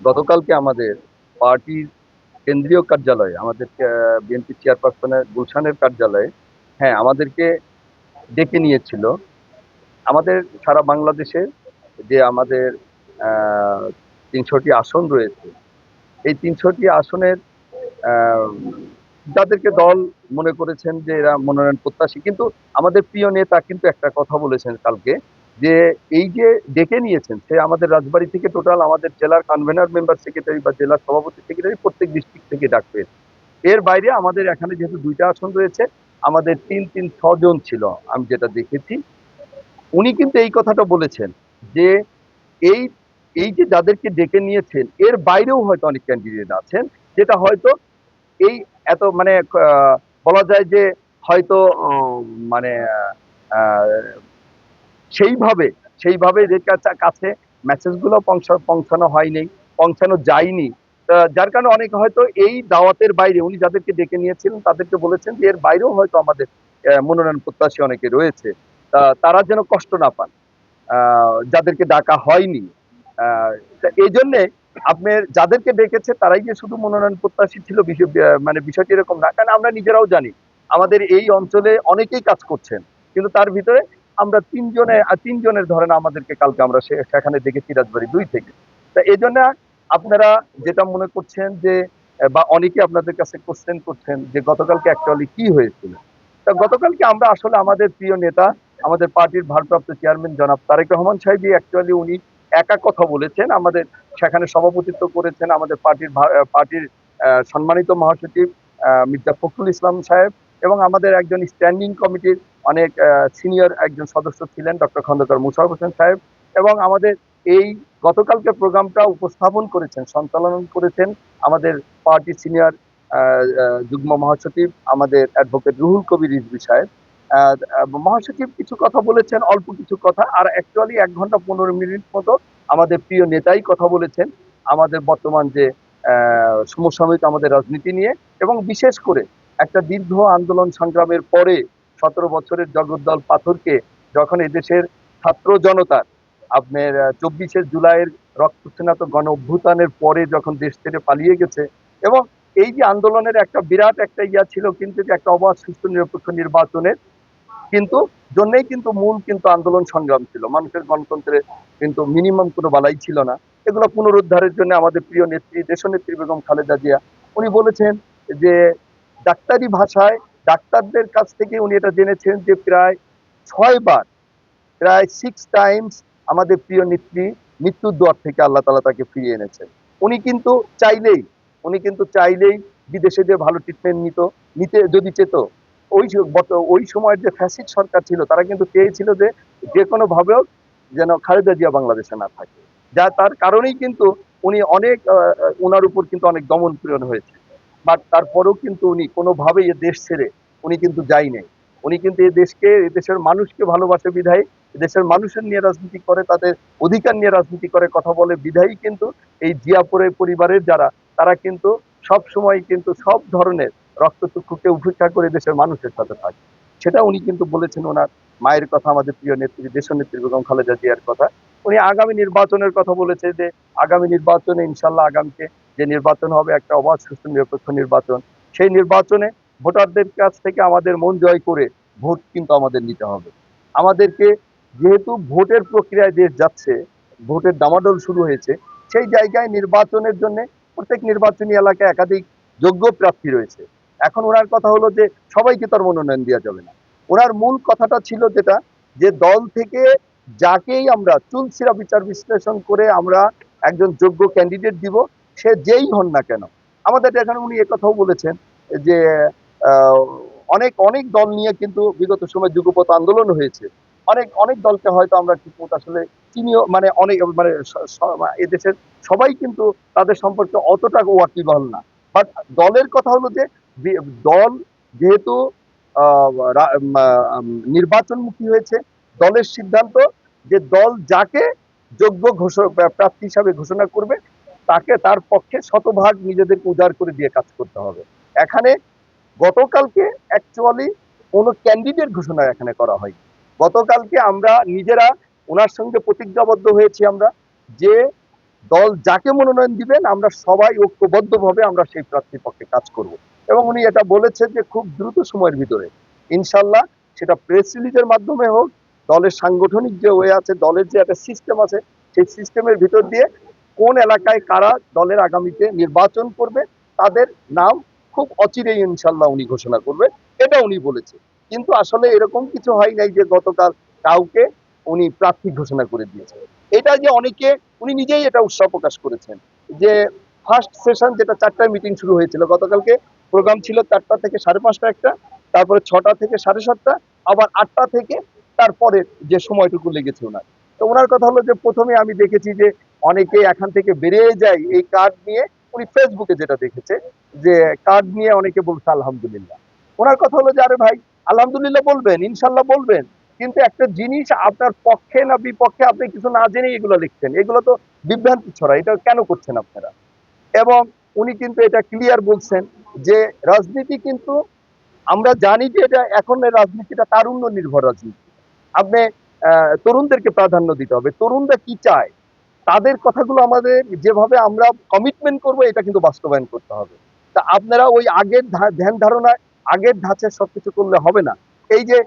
গতকালকে আমাদের পার্টির কেন্দ্রীয় কার্যালয়ে, আমাদের বিএনপি চেয়ারপারসনের গুলশানের কার্যালয়ে হ্যাঁ আমাদেরকে ডেকে নিয়েছিল। আমাদের সারা বাংলাদেশে যে আমাদের তিনশোটি আসন রয়েছে, এই তিনশোটি আসনের যাদেরকে দল মনে করেছেন যে এরা মনোনয়ন প্রত্যাশী, কিন্তু আমাদের প্রিয় নেতা কিন্তু একটা কথা বলেছেন কালকে যে এই যে ডেকে নিয়েছেন, সে আমাদের রাজবাড়ি থেকে টোটাল আমাদের জেলার কনভেনার মেম্বার সেক্রেটারি বা জেলার সভাপতি সেক্রেটারি প্রত্যেক ডিস্ট্রিক্ট থেকে ডাকবে এর বাইরে আমাদের এখানে যেহেতু দুইটা আসন রয়েছে, আমাদের তিন তিন, ছজন ছিল, আমি যেটা দেখেছি। উনি কিন্তু এই কথাটা বলেছেন যে এই এই যে যাদেরকে ডেকে নিয়েছেন, এর বাইরেও হয়তো অনেক ক্যান্ডিডেট আছেন, যেটা হয়তো এই এত মানে বলা যায় যে হয়তো মানে সেইভাবে সেইভাবে এদের কাছে- মেসেজগুলো পৌঁছা- পৌঁছানো হয়নি, পৌঁছানো যায়নি। যার কারণে অনেকে হয়তো এই দাওয়াতের বাইরে, উনি যাদেরকে ডেকে নিয়েছিলেন, তাদেরকে বলেছেন যে এর বাইরেও হয়তো আমাদের মনোনয়ন প্রত্যাশী অনেকে রয়েছে। তারা যেন কষ্ট না পান যাদেরকে ডাকা হয়নি। এই জন্যে আপনার যাদেরকে ডেকেছে, তারাই যে শুধু মনোনয়ন প্রত্যাশী ছিল মানে বিষয়টি এরকম না। কারণ আমরা নিজেরাও জানি, আমাদের এই অঞ্চলে অনেকেই কাজ করছেন, কিন্তু তার ভিতরে আমরা তিনজনে তিনজনের ধরেন আমাদেরকে কালকে আমরা সেখানে দেখেছি রাজবাড়ি দুই থেকে। তা এই জন্য আপনারা যেটা মনে করছেন যে বা অনেকে আপনাদের কাছে কোশ্চেন করছেন যে গতকালকে অ্যাকচুয়ালি কি হয়েছিল? তা গতকালকে আমরা আসলে আমাদের প্রিয় নেতা, আমাদের পার্টির ভারপ্রাপ্ত চেয়ারম্যান জনাব তারেক রহমান সাহেবই অ্যাকচুয়ালি উনি একা কথা বলেছেন। আমাদের সেখানে সভাপতিত্ব করেছেন আমাদের পার্টির পার্টির সম্মানিত মহাসচিব মির্জা ফখরুল ইসলাম সাহেব এবং আমাদের একজন স্ট্যান্ডিং কমিটির অনেক সিনিয়র একজন সদস্য ছিলেন, ডক্টর খন্দকার মুশারফ হোসেন সাহেব এবং আমাদের এই গতকালকে প্রোগ্রামটা উপস্থাপন করেছেন, সঞ্চালন করেছেন আমাদের পার্টি সিনিয়র যুগ্ম মহাসচিব, আমাদের অ্যাডভোকেট রুহুল কবির রিজভি সাহেব। মহাসচিব কিছু কথা বলেছেন, অল্প কিছু কথা, আর অ্যাকচুয়ালি এক ঘণ্টা পনেরো মিনিট মতো আমাদের প্রিয় নেতাই কথা বলেছেন, আমাদের বর্তমান যে সমসাময়িক আমাদের রাজনীতি নিয়ে এবং বিশেষ করে একটা দীর্ঘ আন্দোলন সংগ্রামের পরে সতেরো বছরের জগদ্দল পাথরকে যখন এদেশের ছাত্র জনতার আপনার চব্বিশে জুলাইয়ের রক্তস্নাত গণ অভ্যুত্থানের পরে যখন দেশ থেকে পালিয়ে গেছে এবং এই যে আন্দোলনের একটা বিরাট একটা ইয়া ছিল কিন্তু একটা অবাধ সুস্থ নিরপেক্ষ নির্বাচনের কিন্তু জন্যই কিন্তু মূল কিন্তু আন্দোলন সংগ্রাম ছিল। মানুষের গণতন্ত্রে কিন্তু মিনিমাম কোনো বালাই ছিল না। এগুলো পুনরুদ্ধারের জন্য আমাদের প্রিয় নেত্রী, দেশনেত্রী বেগম খালেদা জিয়া, উনি বলেছেন যে ডাক্তারি ভাষায় ডাক্তারদের কাছ থেকে উনি এটা জেনেছেন যে প্রায় ছয়বার প্রায় সিক্স টাইমস আমাদের প্রিয় নেত্রী মৃত্যুর দুয়ার থেকে আল্লাহ তালা তাকে ফিরিয়ে এনেছেন। উনি কিন্তু চাইলেই, উনি কিন্তু চাইলেই বিদেশে যে ভালো ট্রিটমেন্ট নিত, নিতে যদি চেত, ওই ওই সময়ের যে ফ্যাসিড সরকার ছিল, তারা কিন্তু চেয়েছিল যে যে কোনো ভাবেও যেন খালেদা জিয়া বাংলাদেশে না থাকে। যা তার কারণেই কিন্তু উনি অনেক ওনার উপর কিন্তু অনেক দমন পীড়ন হয়েছে। বাট তারপরেও কিন্তু উনি কোনোভাবেই দেশ ছেড়ে উনি কিন্তু যাই নাই। উনি কিন্তু এই দেশকে দেশের মানুষকে ভালোবাসে বিধায় দেশের মানুষের নিয়ে রাজনীতি করে, তাদের অধিকার নিয়ে রাজনীতি করে, কথা বলে বিধায়ী কিন্তু এই জিয়াপুরের পরিবারের যারা, তারা কিন্তু সব সময় কিন্তু সব ধরনের রক্তচক্ষুকে উপেক্ষা করে দেশের মানুষের সাথে থাকে। সেটা উনি কিন্তু বলেছেন ওনার মায়ের কথা, আমাদের প্রিয় নেত্রী, দেশনেত্রী বেগম খালেদা জিয়ার কথা। উনি আগামী নির্বাচনের কথা বলেছে যে, আগামী নির্বাচনে ইনশাল্লাহ আগামীতে যে নির্বাচন হবে, একটা অবাধ সুস্থ নিরপেক্ষ নির্বাচন, সেই নির্বাচনে ভোটারদের কাছ থেকে আমাদের মন জয় করে ভোট কিন্তু আমাদের নিতে হবে। আমাদেরকে যেহেতু ভোটের প্রক্রিয়ায় দেশ যাচ্ছে, ভোটের দামাডোল শুরু হয়েছে, সেই জায়গায় নির্বাচনের জন্য প্রত্যেক নির্বাচনী এলাকায় একাধিক যোগ্য প্রার্থী রয়েছে। এখন ওনার কথা হলো যে সবাইকে তার মনোনয়ন দেওয়া যাবে না। ওনার মূল কথাটা ছিল যেটা, যে দল থেকে যাকেই আমরা চুলসিরা বিচার বিশ্লেষণ করে আমরা একজন যোগ্য ক্যান্ডিডেট দিব, সে যেই হন না কেন। আমাদের এখানে উনি কথাও বলেছেন যে অনেক অনেক দল নিয়ে কিন্তু বিগত সময় যুগপথ আন্দোলন হয়েছে। অনেক অনেক দলকে হয়তো আমরা ঠিকমতো আসলে চিনিও মানে অনেক মানে এদেশের সবাই কিন্তু তাদের সম্পর্কে অতটা ওয়াকিবহাল না। বাট দলের কথা হলো যে দল যেহেতু নির্বাচনমুখী হয়েছে, দলের সিদ্ধান্ত যে দল যাকে যোগ্য প্রার্থী হিসাবে ঘোষণা করবে, তাকে তার পক্ষে শতভাগ নিজেদেরকে উজাড় করে দিয়ে কাজ করতে হবে। এখানে গতকালকে অ্যাকচুয়ালি কোনো ক্যান্ডিডেট ঘোষণা এখানে করা হয় গতকালকে আমরা নিজেরা ওনার সঙ্গে প্রতিজ্ঞাবদ্ধ হয়েছি আমরা যে দল যাকে মনোনয়ন দিবেন, আমরা সবাই ঐক্যবদ্ধভাবে আমরা সেই প্রার্থীর পক্ষে কাজ করব। এবং উনি এটা বলেছেন যে খুব দ্রুত সময়ের ভিতরে। ইনশাল্লাহ সেটা প্রেস রিলিজের মাধ্যমে হোক, দলের সাংগঠনিক যে ওয়ে আছে, দলের যে একটা সিস্টেম আছে, সেই সিস্টেমের ভিতর দিয়ে কোন এলাকায় কারা দলের আগামীতে নির্বাচন করবে, তাদের নাম খুব অচিরেই ইনশাল্লাহ উনি ঘোষণা করবে এটা উনি বলেছে কিন্তু আসলে এরকম কিছু হয় নাই যে গতকাল কাউকে উনি প্রার্থী ঘোষণা করে দিয়েছে এটা যে অনেকে, উনি নিজেই এটা উৎসাহ প্রকাশ করেছেন যে ফার্স্ট সেশন যেটা চারটায় মিটিং শুরু হয়েছিল, গতকালকে প্রোগ্রাম ছিল চারটা থেকে সাড়ে পাঁচটা একটা, তারপরে ছটা থেকে সাড়ে সাতটা, আবার আটটা থেকে তারপরে যে সময়টুকু লেগেছে ওনার। তো ওনার কথা হলো যে প্রথমে আমি দেখেছি যে অনেকে এখান থেকে বেরিয়ে যায় এই কার্ড নিয়ে উনি ফেসবুকে যেটা দেখেছে, যে কার্ড নিয়ে অনেকে বলছে, আলহামদুলিল্লাহ। ওনার কথা হলো যে, আরে ভাই, আলহামদুলিল্লাহ বলবেন, ইনশাল্লাহ বলবেন। কিন্তু একটা জিনিস আপনার পক্ষে না বিপক্ষে আপনি কিছু না জেনে এগুলো লিখছেন। এগুলো তো বিভ্রান্তি ছড়া এটা কেন করছেন আপনারা? এবং উনি কিন্তু এটা ক্লিয়ার বলছেন যে, রাজনীতি কিন্তু, আমরা জানি যে এটা এখন রাজনীতিটা তারুণ্য নির্ভর রাজনীতি। আপনি তরুণদেরকে প্রাধান্য দিতে হবে। তরুণরা কি চায়? তাদের কথাগুলো আমাদের যেভাবে আমরা কমিটমেন্ট করব, এটা কিন্তু বাস্তবায়ন করতে হবে। তা আপনারা ওই আগের ধ্যান ধারণায় আগের ধাঁচে সবকিছু করলে হবে না। এই যে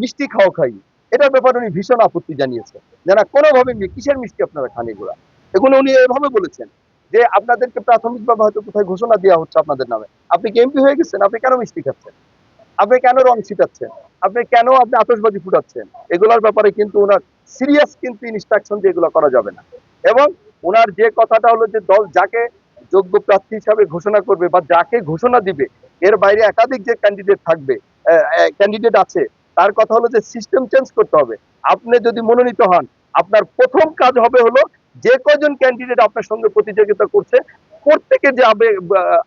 মিষ্টি খাওয়া খাই, এটার ব্যাপারে উনি ভীষণ আপত্তি জানিয়েছেন। যারা কোনোভাবে কিসের মিষ্টি আপনারা খান এগুলা? এগুলো উনি এভাবে বলেছেন যে, আপনাদেরকে প্রাথমিকভাবে হয়তো কোথায় ঘোষণা দেওয়া হচ্ছে আপনাদের নামে। আপনি কি এমপি হয়ে গেছেন? আপনি কেন মিষ্টি খাচ্ছেন? আপনি কেন রং ছিটাচ্ছেন? আপনি কেন আপনি আতশবাজি ফুটাচ্ছেন? এগুলোর ব্যাপারে কিন্তু ওনার সিরিয়াস কিন্তু ইনস্ট্রাকশন দিয়ে এগুলো করা যাবে না। এবং ওনার যে কথাটা হলো যে দল যাকে যোগ্য প্রার্থী হিসাবে ঘোষণা করবে বা যাকে ঘোষণা দিবে, এর বাইরে একাধিক যে ক্যান্ডিডেট থাকবে ক্যান্ডিডেট আছে, তার কথা হলো যে সিস্টেম চেঞ্জ করতে হবে। আপনি যদি মনোনীত হন, আপনার প্রথম কাজ হবে হলো যে কজন ক্যান্ডিডেট আপনার সঙ্গে প্রতিযোগিতা করছে, প্রত্যেকে যে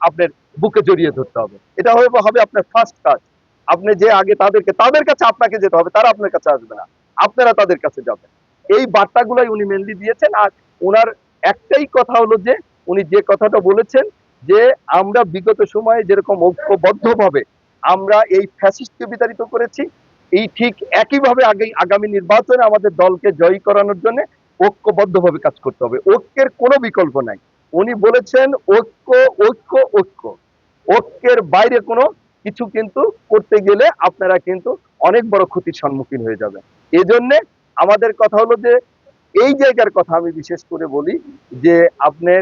আপনার বুকে জড়িয়ে ধরতে হবে। এটা হবে আপনার ফার্স্ট কাজ। আপনি যে আগে তাদেরকে, তাদের কাছে আপনাকে যেতে হবে, তারা আপনার কাছে আসবে না। আপনারা তাদের কাছে যাবেন। এই বার্তাগুলাই উনি মেনলি দিয়েছেন আর ওনার একটাই কথা হলো যে, উনি যে কথাটা বলেছেন যে, আমরা বিগত সময়ে যেরকম ঐক্যবদ্ধভাবে আমরা এই ফ্যাসিস্টকে বিতাড়িত করেছি, এই ঠিক একইভাবে আগে, আগামী নির্বাচনে আমাদের দলকে জয়ী করানোর জন্য ঐক্যবদ্ধভাবে কাজ করতে হবে। ঐক্যের কোনো বিকল্প নাই। উনি বলেছেন ঐক্য ঐক্য ঐক্য। ঐক্যের বাইরে কোনো কিছু কিন্তু করতে গেলে আপনারা কিন্তু অনেক বড় ক্ষতির সম্মুখীন হয়ে যাবেন। এজন্য আমাদের কথা হলো যে, এই জায়গার কথা আমি বিশেষ করে বলি যে, আপনার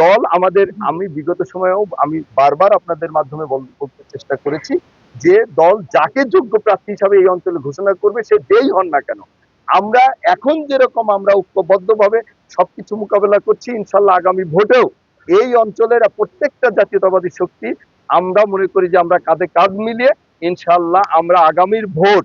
দল আমাদের, আমি বিগত সময়েও আমি বারবার আপনাদের মাধ্যমে বলতে চেষ্টা করেছি যে, দল যাকে যোগ্য প্রার্থী হিসাবে এই অঞ্চলে ঘোষণা করবে, সে যেই হন না কেন। আমরা এখন যেরকম আমরা ঐক্যবদ্ধভাবে সবকিছু মোকাবেলা করছি, ইনশাল্লাহ আগামী ভোটেও এই অঞ্চলের প্রত্যেকটা জাতীয়তাবাদী শক্তি আমরা মনে করি যে আমরা কাঁধে কাঁধ মিলিয়ে ইনশাল্লাহ আমরা আগামীর ভোট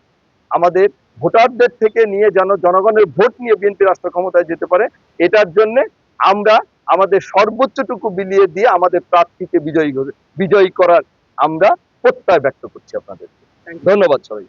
আমাদের ভোটারদের থেকে নিয়ে যেন জনগণের ভোট নিয়ে বিএনপি রাষ্ট্র ক্ষমতায় যেতে পারে এটার জন্য আমরা আমাদের সর্বোচ্চটুকু বিলিয়ে দিয়ে আমাদের প্রার্থীকে বিজয়ী বিজয়ী করার আমরা প্রত্যয় ব্যক্ত করছি আপনাদের ধন্যবাদ সবাই